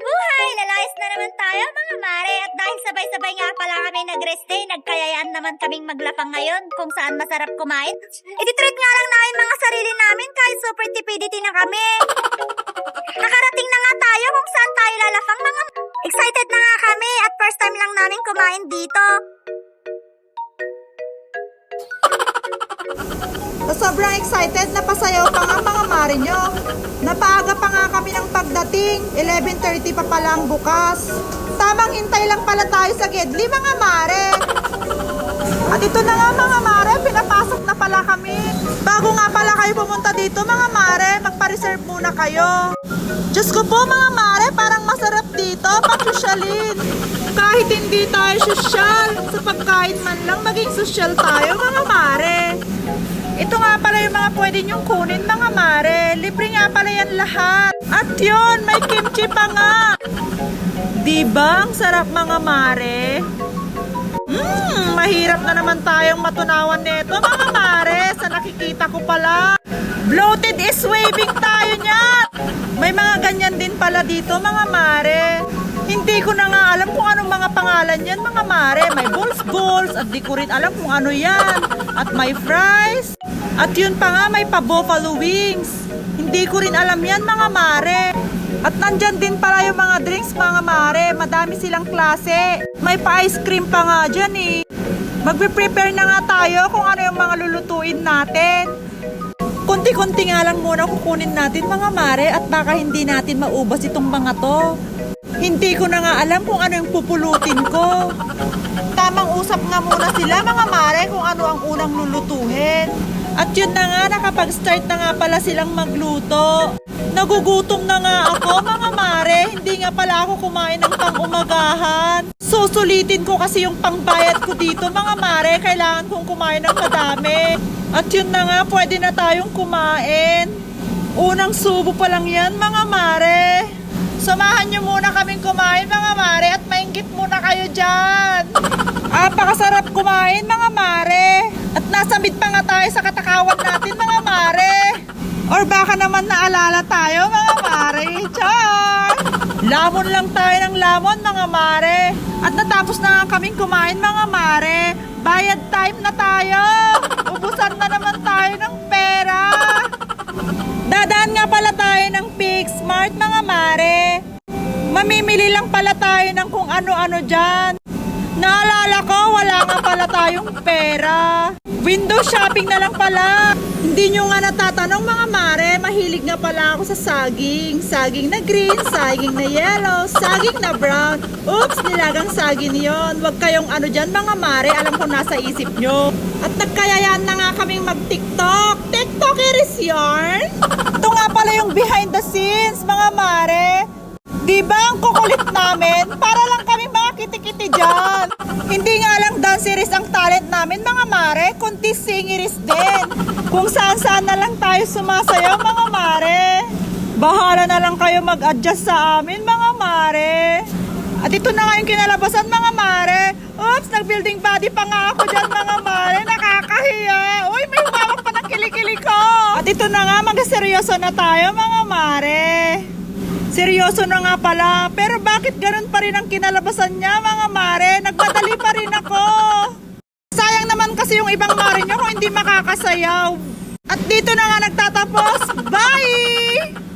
buhay! Lalayas na naman tayo mga mare at dahil sabay-sabay nga pala kami nag-rest day, nagkayayaan naman kaming maglapang ngayon kung saan masarap kumain. Ititreat nga lang namin mga sarili namin kahit super tipidity na kami. Nakarating na nga tayo kung saan tayo lalapang mga Excited na nga kami at first time lang namin kumain dito. So, sobrang excited na pasayaw pa nga mga mare nyo. Napaaga pa nga kami ng pagdating. 11.30 pa pala ang bukas. Tamang hintay lang pala tayo sa Gedli mga mare. At ito na nga mga mare, pinapasok na pala kami. Bago nga pala kayo pumunta dito mga mare, magpa-reserve muna kayo. Diyos ko po mga mare, parang masarap dito, pag-sosyalin. Kahit hindi tayo sosyal, sa pagkain man lang maging sosyal tayo mga mare. Ito nga pala yung mga pwede nyong kunin mga mare. Libre nga pala yan lahat. At yun, may kimchi pa nga. Diba ang sarap mga mare? Hmm, mahirap na naman tayong matunawan nito mga mare. Sa nakikita ko pala. Bloated is waving tayo niyan. May mga ganyan din pala dito mga mare. Hindi ko na nga alam kung anong mga pangalan yan mga mare. May balls balls at di ko rin alam kung ano yan. At may fries. At yun pa nga may pa buffalo wings. Hindi ko rin alam yan mga mare. At nandyan din pala yung mga drinks mga mare. Madami silang klase. May pa ice cream pa nga dyan eh. Magpe-prepare na nga tayo kung ano yung mga lulutuin natin. Kunti-kunti nga lang muna kukunin natin mga mare at baka hindi natin maubos itong mga to. Hindi ko na nga alam kung ano yung pupulutin ko. Tamang usap nga muna sila mga mare kung ano ang unang lulutuhin. At yun na nga, nakapag-start na nga pala silang magluto. Nagugutom na nga ako mga mare. Hindi nga pala ako kumain ng pang-umagahan. Susulitin ko kasi yung pangbayad ko dito mga mare. Kailangan kong kumain ng madami. At yun na nga, pwede na tayong kumain. Unang subo pa lang yan mga mare. Samahan nyo muna kaming kumain mga mare at maingit muna kayo dyan. Apakasarap kumain mga mare. At nasa mid pa nga tayo sa katakawan natin mga mare. Or baka naman naalala tayo mga mare. Char! Lamon lang tayo ng lamon mga mare. At natapos na nga kaming kumain mga mare. Bayad time na tayo. Ubusan na naman tayo ng pera. Dadaan nga pala tayo ng Big Smart mga mare. Mamimili lang pala tayo ng kung ano-ano dyan. Naalala ko, wala nga pala tayong pera. Window shopping na lang pala. Hindi nyo nga natatanong mga mare, mahilig nga pala ako sa saging. Saging na green, saging na yellow, saging na brown. Oops, nilagang saging yon. Huwag kayong ano dyan mga mare, alam ko nasa isip nyo. At nagkayayaan na nga kaming mag-tiktok. TikTokeris yarn? Ito nga pala yung behind the scenes mga mare. Di ba ang kukulit namin? Para lang kami mga kitikiti dyan. Hindi nga lang danceries ang talent namin mga mare, kundi singeries din. Kung saan-saan na lang tayo sumasayaw mga mare. Bahala na lang kayo mag-adjust sa amin mga mare. At ito na nga yung kinalabasan mga mare. Oops, nag-building body pa nga ako dyan mga mare. Nakakahiya. Uy, may humawak pa ng kilikili ko. At ito na nga, mag-seryoso na tayo mga mare. Seryoso na nga pala. Pero bakit ganun pa rin ang kinalabasan niya mga mare? Nagmadali pa rin ako. Sayang naman kasi yung ibang mare niyo kung hindi makakasayaw. At dito na nga nagtatapos. Bye!